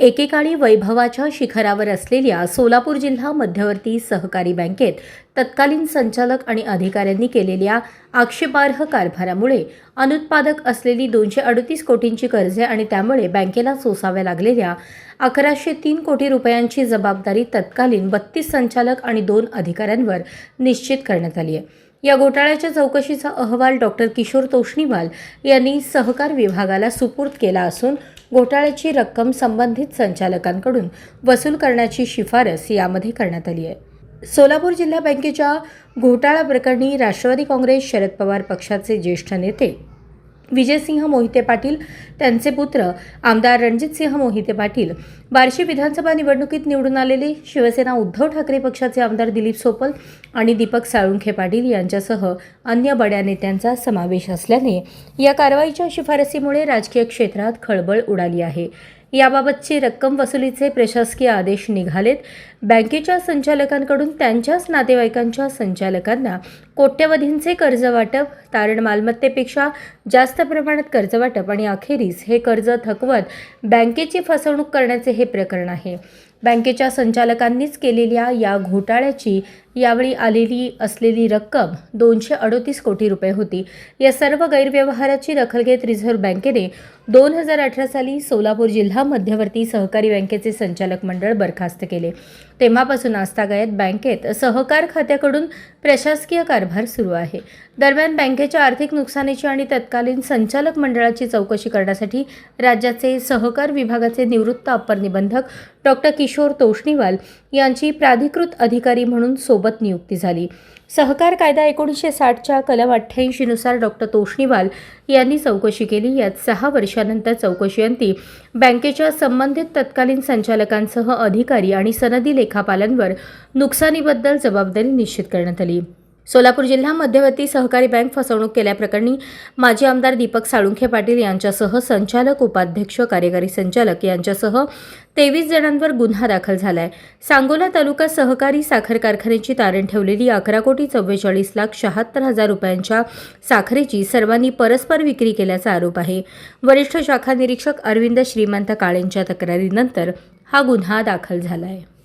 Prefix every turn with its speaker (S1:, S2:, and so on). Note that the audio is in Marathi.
S1: एकेकाळी वैभवाच्या शिखरावर असलेल्या सोलापूर जिल्हा मध्यवर्ती सहकारी बँकेत तत्कालीन संचालक आणि अधिकाऱ्यांनी केलेल्या आक्षेपार्ह कारभारामुळे अनुत्पादक असलेली दोनशे अडतीस कोटींची कर्जे आणि त्यामुळे बँकेला सोसाव्या लागलेल्या अकराशे तीन कोटी रुपयांची जबाबदारी तत्कालीन बत्तीस संचालक आणि दोन अधिकाऱ्यांवर निश्चित करण्यात आली आहे. या घोटाळ्याच्या चौकशीचा अहवाल डॉक्टर किशोर तोष्णीवाल यांनी सहकार विभागाला सुपूर्द केला असून घोटाळ्याची रक्कम संबंधित संचालकांकडून वसूल करण्याची शिफारस यामध्ये करण्यात आली आहे. सोलापूर जिल्हा बँकेच्या घोटाळा प्रकरणी राष्ट्रवादी काँग्रेस शरद पवार पक्षाचे ज्येष्ठ नेते विजयसिंह मोहिते पाटील त्यांचे पुत्र आमदार रणजितसिंह मोहिते पाटील. बार्शी विधानसभा निवडणुकीत निवडून आलेले शिवसेना उद्धव ठाकरे पक्षाचे आमदार दिलीप सोपल आणि दीपक साळुंखे पाटील यांच्यासह अन्य बड्या नेत्यांचा समावेश असल्याने या कारवाईच्या शिफारसीमुळे राजकीय क्षेत्रात खळबळ उडाली आहे. याबाबतची रक्कम वसुलीचे प्रशासकीय आदेश निघालेत. बँकेच्या संचालकांकडून त्यांच्याच नातेवाईकांच्या संचालकांना कोट्यवधींचे कर्ज वाटप तारण मालमत्तेपेक्षा जास्त प्रमाणात कर्ज वाटप आणि अखेरीस हे कर्ज थकवत बँकेची फसवणूक करण्याचे हे प्रकरण आहे. बँकेच्या संचालकांनीच केलेल्या या घोटाळ्याची यावेळी आलेली असलेली रक्कम दोनशे अडोतीस कोटी रुपये होती. या सर्व गैरव्यवहाराची दखल घेत रिझर्व्ह बँकेने दोन हजार अठरा साली सोलापूर जिल्हा मध्यवर्ती सहकारी बँकेचे संचालक मंडळ बरखास्त केले. तेव्हापासून आस्थागायत बँकेत सहकार खात्याकडून प्रशासकीय कारभार सुरू आहे. दरम्यान बँकेच्या आर्थिक नुकसानीची आणि तत्कालीन संचालक मंडळाची चौकशी करण्यासाठी राज्याचे सहकार विभागाचे निवृत्त अप्पर निबंधक डॉक्टर किशोर तोष्णीवाल यांची प्राधिकृत अधिकारी म्हणून सोबत नियुक्ती झाली. सहकार कायदा एकोणीसशे साठच्या कलम अठ्ठ्याऐंशीनुसार डॉक्टर तोष्णीवाल यांनी चौकशी केली. यात सहा वर्षानंतर चौकशीअंती बँकेच्या संबंधित तत्कालीन संचालकांसह अधिकारी आणि सनदी लेखापालांवर नुकसानीबद्दल जबाबदारी निश्चित करण्यात आली. सोलापूर जिल्हा मध्यवर्ती सहकारी बँक फसवणूक केल्याप्रकरणी माजी आमदार दीपक साळुंखे पाटील यांच्यासह संचालक उपाध्यक्ष कार्यकारी संचालक यांच्यासह तेवीस जणांवर गुन्हा दाखल झाला आहे सांगोला तालुका सहकारी साखर कारखान्याची तारण ठेवलेली अकरा कोटी चव्वेचाळीस लाख शहात्तर हजार रुपयांच्या साखरेची सर्वांनी परस्पर विक्री केल्याचा आरोप आहे. वरिष्ठ शाखा निरीक्षक अरविंद श्रीमंत काळेंच्या तक्रारीनंतर हा गुन्हा दाखल झाला आहे